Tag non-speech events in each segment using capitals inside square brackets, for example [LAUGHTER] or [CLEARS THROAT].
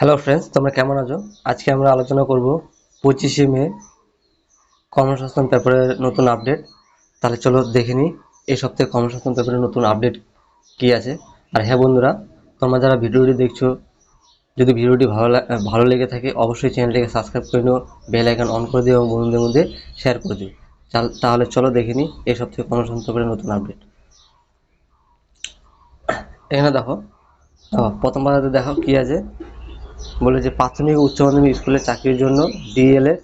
Hello friends তোমরা কেমন আছো? আজকে আমরা আলোচনা করব পঁচিশে মে কর্মসংস্থান পেপারের নতুন আপডেট তাহলে চলো দেখে নিই এই সপ্তাহে কর্মসংস্থান পেপারের নতুন আপডেট কি আছে। আর হ্যাঁ বন্ধুরা তোমরা যারা ভিডিওটি দেখছ যদি ভিডিওটি ভালো ভালো লেগে থাকে অবশ্যই চ্যানেলটিকে সাবস্ক্রাইব করে নিও বেল আইকন অন করে দিও এবং বন্ধুদের মধ্যে শেয়ার করে দিও। তাহলে চলো দেখে নিই এই সপ্তাহে কর্মসংস্থান পেপারের নতুন আপডেট এখানে দেখো দেখো, প্রথম পাতাতে দেখো কি আছে। বলে যে প্রাথমিক উচ্চ মাধ্যমিক স্কুলে চাকরির জন্য ডিএলএ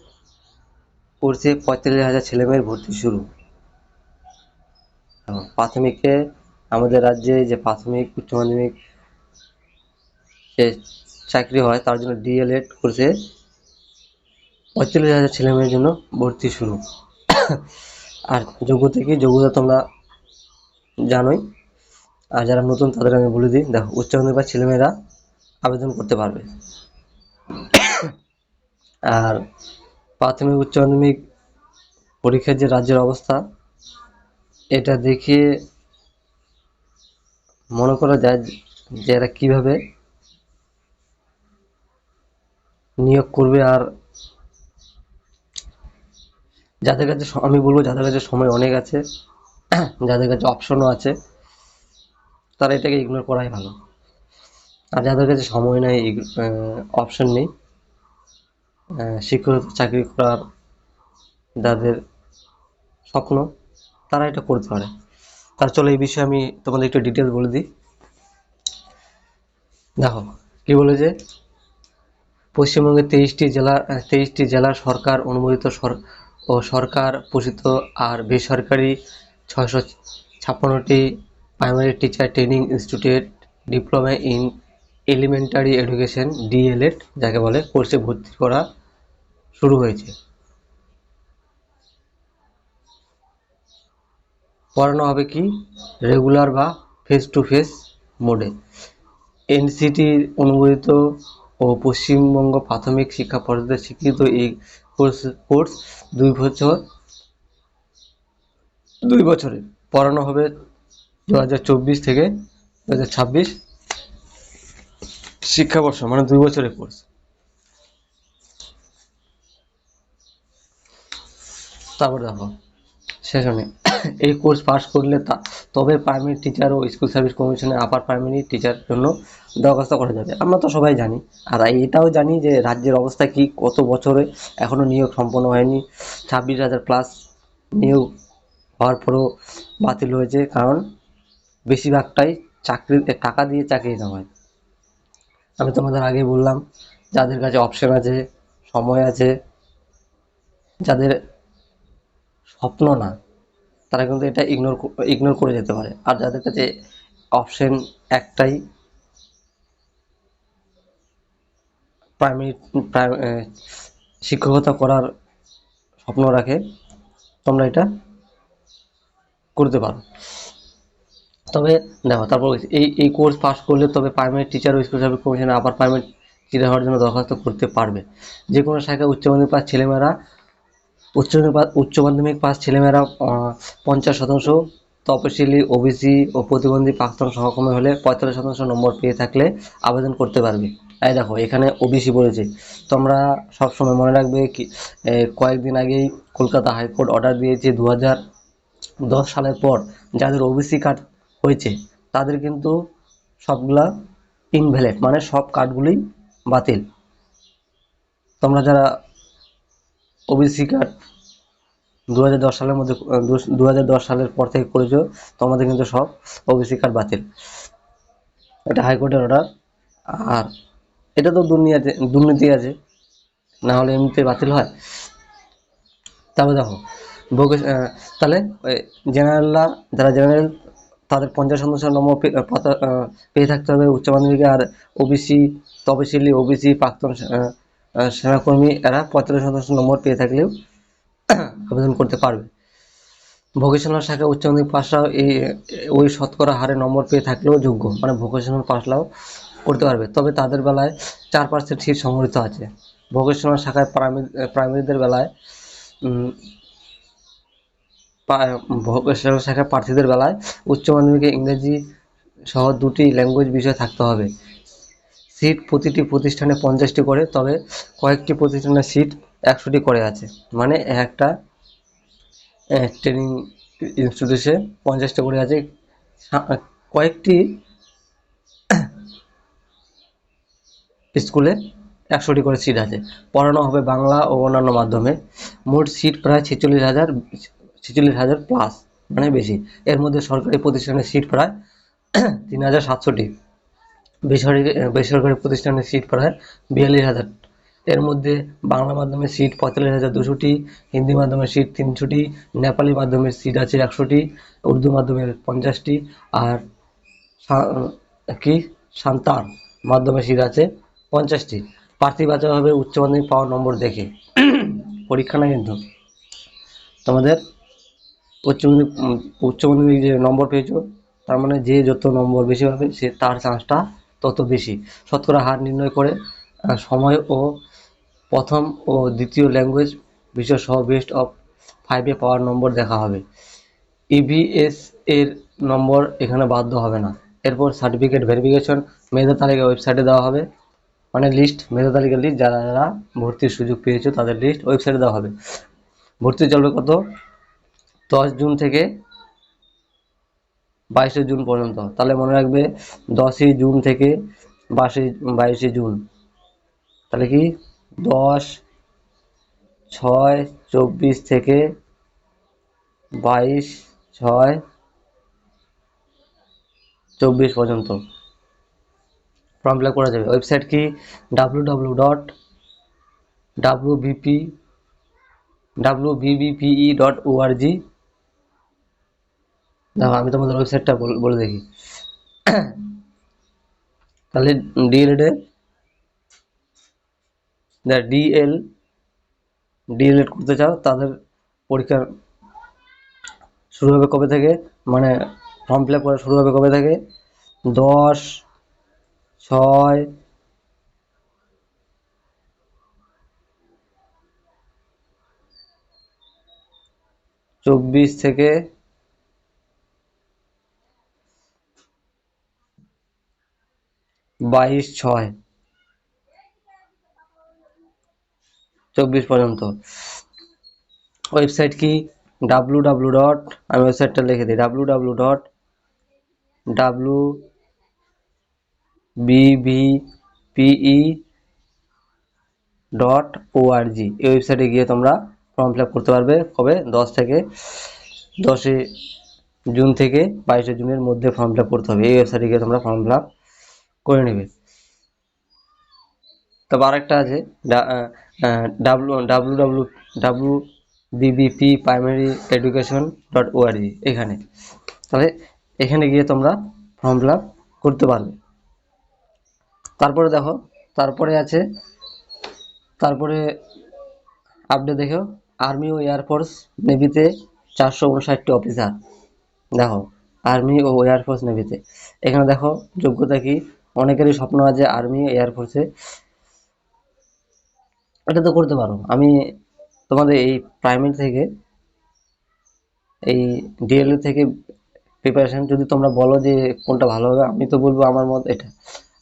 কোর্সে পঁয়তাল্লিশ হাজার ছেলেমেয়ের ভর্তি শুরু। প্রাথমিকে আমাদের রাজ্যে যে প্রাথমিক উচ্চ মাধ্যমিক চাকরি হয়, তার জন্য ডিএলএড করছে পঁয়তাল্লিশ হাজার ছেলেমেয়ের জন্য ভর্তি শুরু। আর যোগ্যতা কি যোগ্যতা তোমরা জানোই। আর যারা নতুন তাদের আমি বলে দিই, দেখো, উচ্চ মাধ্যমিক ছেলেমেয়েরা আবেদন করতে পারবে। আর প্রাথমিক উচ্চ মাধ্যমিক পরীক্ষার যে রাজ্যের অবস্থা, এটা দেখে মনে করা যায় যে এরা কীভাবে নিয়োগ করবে আর যাদের কাছে আমি বলব যাদের কাছে সময় অনেক আছে, যাদের কাছে অপশনও আছে, তারা এটাকে ইগনোর করাই ভালো। আর যাদের কাছে সময় নাই অপশন নেই শিক্ষক, চাকরি করার যাদের স্বপ্ন, তারা এটা করতে পারে। তার চলো এই বিষয়ে আমি তোমাদের একটু ডিটেলস বলে দিই। দেখো, কি বলে যে, পশ্চিমবঙ্গের তেইশটি জেলা তেইশটি জেলার সরকার অনুমোদিত ও সরকার পোষিত আর বেসরকারি ছয়শো ছাপ্পান্নটি primary teacher training institute diploma in elementary education DElEd যাকে বলে কোর্সে ভর্তি করা শুরু হয়েছে। পড়ানো হবে কি? রেগুলার বা ফেস টু ফেস মোডে এনসিটির অনুমোদিত ও পশ্চিমবঙ্গ প্রাথমিক শিক্ষা পর্ষদের স্বীকৃত এই কোর্স কোর্স দুই বছর, দুই বছরে পড়ানো হবে দু হাজার চব্বিশ থেকে দু হাজার ছাব্বিশ। শিক্ষাবর্ষ মানে দুই বছরের কোর্স তারপর দেখো, সেশনে এই কোর্স পাস করলে তা, তবে প্রাইমারি টিচার ও স্কুল সার্ভিস কমিশনে আপার প্রাইমারি টিচার জন্য দরখাস্ত করা যাবে। আমরা তো সবাই জানি, আর এটাও জানি যে রাজ্যের অবস্থা কি, কত বছরে এখনও নিয়োগ সম্পন্ন হয়নি, ছাব্বিশ হাজার প্লাস নিয়োগ হওয়ার পরেও বাতিল হয়েছে, কারণ বেশিরভাগটাই চাকরি টাকা দিয়ে চাকরি নেওয়া হয়। আমি তোমাদের আগে বললাম, যাদের কাছে অপশন আছে, সময় আছে, যাদের স্বপ্ন না, তারা কিন্তু এটা ইগনোর ইগনোর করে যেতে পারে। আর যাদের কাছে অপশন একটাই প্রাইমারি শিক্ষকতা করার স্বপ্ন রাখে, তোমরা এটা করতে পারো। তবে দেখো, তারপর এই এই কোর্স পাস করলে তবে প্রাইমারি টিচার ও স্কুল সার্ভিস কমিশনে আবার প্রাইমারি টিচার হওয়ার জন্য দরখাস্ত করতে পারবে। যে কোনো শাখায় উচ্চ মাধ্যমিক পাস ছেলেমেয়েরা, উচ্চ উচ্চ মাধ্যমিক পাস ছেলেমেয়েরা পঞ্চাশ শতাংশ, তপশিলি ওবিসি ও প্রতিবন্ধী প্রাক্তন সহকর্মী হলে পঁয়তাল্লিশ শতাংশ নম্বর পেয়ে থাকলে আবেদন করতে পারবে। এই দেখো, এখানে ওবিসি বলেছে, তোমরা সবসময় মনে রাখবে কি কয়েকদিন আগেই কলকাতা হাইকোর্ট অর্ডার দিয়েছে দু হাজার দশ সালের পর যাদের ওবিসি কার্ড হয়েছে, তাদের কিন্তু সবগুলা ইনভ্যালিড মানে সব কার্ডগুলোই বাতিল। তোমরা যারা ওবিসি কার্ড দু সালের মধ্যে দু সালের পর থেকে করেছ, তোমাদের কিন্তু সব ওবিসি কার্ড বাতিল। এটা হাইকোর্টের অর্ডার আর এটা তো দুর্নীতি দুর্নীতি আছে, না হলে এমনিতে বাতিল হয়। তারপর দেখো ভোকেশ তাহলে জেনারেলরা যারা জেনারেল তাদের পঞ্চাশ শতাংশ নম্বর পেয়ে থাকতে হবে উচ্চ মাধ্যমিকে। আর ওবিসি তপশিলি ওবিসি প্রাক্তন সেনাকর্মী এরা পঁয়তাল্লিশ শতাংশ নম্বর পেয়ে থাকলেও [CLEARS THROAT] আবেদন করতে পারবে। ভোকেশনাল শাখা উচ্চ মাধ্যমিক পাশরাও এই, ওই শতকরা হারে নম্বর পেয়ে থাকলেও যোগ্য। মানে ভোকেশনাল পাশলাও করতে পারবে। তবে তাদের বেলায় চার পার্সেন্ট সিট সংগঠিত আছে। ভোকেশনাল শাখায় প্রাইমারি, প্রাইমারিদের বেলায় পা- প্রার্থীদের বেলায় উচ্চ মাধ্যমিকে ইংরেজি সহ দুটি ল্যাঙ্গুয়েজ বিষয় থাকতে হবে। সিট প্রতিটি প্রতিষ্ঠানে পঞ্চাশটি করে, তবে কয়েকটি প্রতিষ্ঠানে সিট একশোটি করে আছে। মানে একটা ট্রেনিং ইনস্টিটিউটে পঞ্চাশটা করে আছে। কয়েকটি স্কুলে একশোটি করে সিট আছে। পড়ানো হবে বাংলা ও অন্যান্য মাধ্যমে। মোট সিট প্রায় ছেচল্লিশ হাজার ছেচল্লিশ হাজার প্লাস মানে বেশি। এর মধ্যে সরকারি প্রতিষ্ঠানের সিট প্রায় [CLEARS THROAT] তিন হাজার সাতশোটি। বেসরকারি বেসরকারি প্রতিষ্ঠানের সিট প্রায় বিয়াল্লিশ হাজার। এর মধ্যে বাংলা মাধ্যমের সিট পঁয়তাল্লিশ হাজার দুশোটি, হিন্দি মাধ্যমের সিট তিনশোটি, নেপালি মাধ্যমের সিট আছে একশোটি, উর্দু মাধ্যমের পঞ্চাশটি, আর কি? সান্তার মাধ্যমে সিট আছে পঞ্চাশটি। প্রার্থী উচ্চ মাধ্যমিক পাওয়ার নম্বর দেখে। [CLEARS THROAT] পরীক্ষা না কিন্তু। তোমাদের উচ্চ উচ্চ মাধ্যমিক যে নম্বর পেয়েছ, তার মানে যে যত নম্বর বেশি পাবে সে তার চান্সটা তত বেশি। শতকরা হার নির্ণয় করে সময় ও প্রথম ও দ্বিতীয় ল্যাঙ্গুয়েজ বিষয় সহ বেস্ট অফ ফাইভে পাওয়ার নম্বর দেখা হবে। ইভিএস এর নম্বর এখানে বাধ্য হবে না। এরপর সার্টিফিকেট ভেরিফিকেশন মেধা তালিকা ওয়েবসাইটে দেওয়া হবে। মানে লিস্ট মেধা তালিকার লিস্ট যারা যারা ভর্তির সুযোগ পেয়েছ, তাদের লিস্ট ওয়েবসাইটে দেওয়া হবে। ভর্তি চলবে কত? দশ জুন থেকে বাইশে জুন পর্যন্ত। তাহলে মনে রাখবে দশই জুন থেকে বাইশে বাইশে জুন। তাহলে কি? দশ, ছয়, চব্বিশ থেকে বাইশ, ছয়, চব্বিশ পর্যন্ত। ফর্ম ফিল করা যাবে। ওয়েবসাইট কি? W W dot W BP W BBPE dot ORG দেখো, আমি তোমাদের ওয়েবসাইটটা বলে দেখি। তাহলে ডিএলএড এ ডিএল ডিএলএড করতে চাও, তাদের পরীক্ষা শুরু হবে কবে থেকে? মানে ফর্ম ফিল আপ করা শুরু হবে কবে থেকে? দশ, ছয়, চব্বিশ থেকে বাইশ ছয়। চব্বিশ পর্যন্ত। ওয়েবসাইট কি? ডাব্লু ডাব্লু ডট, আমি ওয়েবসাইটটা লিখে দিই। W W dot W BBPE dot ORG এই ওয়েবসাইটে গিয়ে তোমরা ফর্ম ফিল করতে পারবে কবে? দশ থেকে দশই জুন থেকে বাইশে জুনের মধ্যে ফর্ম ফিল করতে হবে। এই ওয়েবসাইটে গিয়ে তোমরা ফর্ম ফিল করে নেবে। তবে আরেকটা আছে W W W W BBP primary education dot ORG এখানে। তাহলে এখানে গিয়ে তোমরা ফর্ম ফিল করতে পারবে তারপরে দেখো, তারপরে আছে, তারপরে আপডেট দেখো আর্মি ও এয়ারফোর্স নেভিতে চারশো উনষাটটি অফিসার দেখো আর্মি ও এয়ারফোর্স নেভিতে এখানে দেখো, যোগ্যতা কি? অনেকেরই স্বপ্ন আছে আর্মি এয়ারফোর্সে এটা তো করতে পারো। আমি তোমাদের এই প্রাইমারি থেকে, এই ডিএলএ থেকে প্রিপারেশন যদি তোমরা বলো যে কোনটা ভালো হবে, আমি তো বলব আমার মত এটা।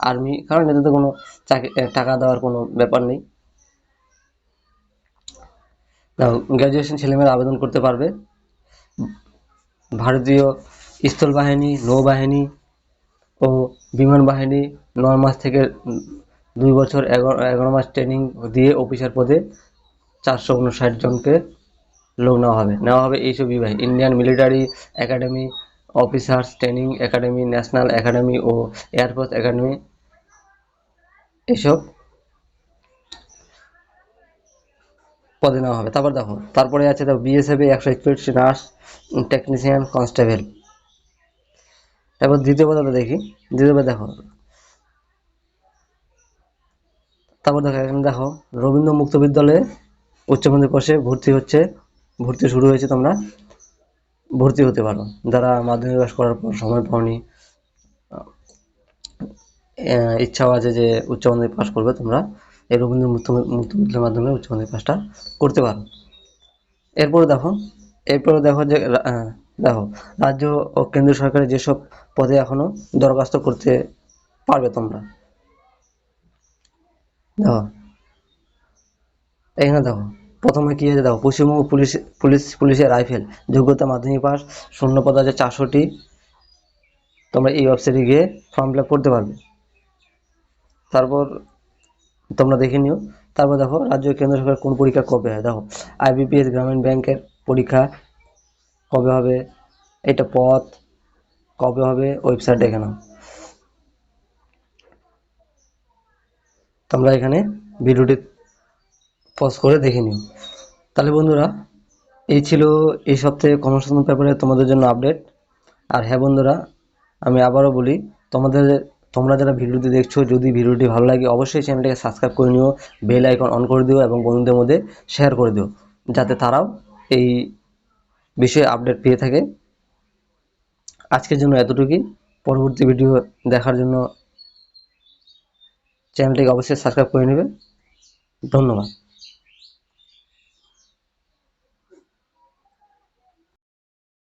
আর্মি, কারণ এতে তো কোনো চাকরি টাকা দেওয়ার কোনো ব্যাপার নেই। গ্র্যাজুয়েশন ছেলেমেয়েরা আবেদন করতে পারবে। ভারতীয় স্থল বাহিনী নৌবাহিনী ও বিমান বাহিনী নয় মাস থেকে দুই বছর এগারো এগারো মাস ট্রেনিং দিয়ে অফিসার পদে চারশো উনষাট জনকে লোক নেওয়া হবে। নেওয়া হবে এইসব বিভাগ। Indian military academy officers training academy national academy ও এয়ারফোর্স একাডেমি এইসব পদে নেওয়া হবে। তারপর দেখো, তারপরে আছে দেখো বিএসএফ একশো একচল্লিশটি নার্স টেকনিশিয়ান কনস্টেবল তারপর দ্বিতীয় পদটা দেখি। দ্বিতীয় দেখো। তারপর দেখো, এখানে দেখো, রবীন্দ্র মুক্ত বিদ্যালয়ে উচ্চ মাধ্যমিক কোর্সে ভর্তি হচ্ছে, ভর্তি শুরু হয়েছে তোমরা। ভর্তি হতে পারো। যারা মাধ্যমিক পাস করার পর সময় পাওনি ইচ্ছাও আছে যে উচ্চ মাধ্যমিক পাস করবে তোমরা, এই রবীন্দ্র মুক্ত মুক্ত বিদ্যালয়ের মাধ্যমে উচ্চ মাধ্যমিক পাসটা করতে পারো। এরপরে দেখো এরপরে দেখো যে দেখো, রাজ্য ও কেন্দ্র সরকারের যেসব পদে এখনও দরখাস্ত করতে পারবে তোমরা। দেখো, এখানে দেখো, প্রথমে কি আছে? দেখো, পশ্চিমবঙ্গ পুলিশ পুলিশ, পুলিশের রাইফেল, যোগ্যতা মাধ্যমিক পাস, শূন্য পদ আছে চারশোটি তোমরা এই ওয়েবসাইটে গিয়ে ফর্ম ফিল করতে পারবে। তারপর তোমরা দেখে নিও। তারপর দেখো, রাজ্য কেন্দ্র সরকার কোন পরীক্ষা কবে হয়? দেখো আইবিপিএস গ্রামীণ ব্যাংকের পরীক্ষা কবে হবে, এটা পথ, কবে হবে ওয়েবসাইট এখানে তোমরা এখানে ভিডিওটি পজ করে দেখে নিও। তাহলে বন্ধুরা, এই ছিল এই সপ্তাহে কর্মসংস্থান পেপারে তোমাদের জন্য আপডেট আর হ্যাঁ বন্ধুরা, আমি আবারও বলি, তোমাদের, তোমরা যারা ভিডিওটি দেখছ, যদি ভিডিওটি ভালো লাগে, অবশ্যই চ্যানেলটাকে সাবস্ক্রাইব করে নিও বেল আইকন অন করে দিও এবং বন্ধুদের মধ্যে শেয়ার করে দিও, যাতে তারাও এই বিষয়ে আপডেট পেয়ে থাকে। আজকের জন্য এতটুকুই। পরবর্তী ভিডিও দেখার জন্য চ্যানেলটিকে অবশ্যই সাবস্ক্রাইব করে নেবেন। ধন্যবাদ।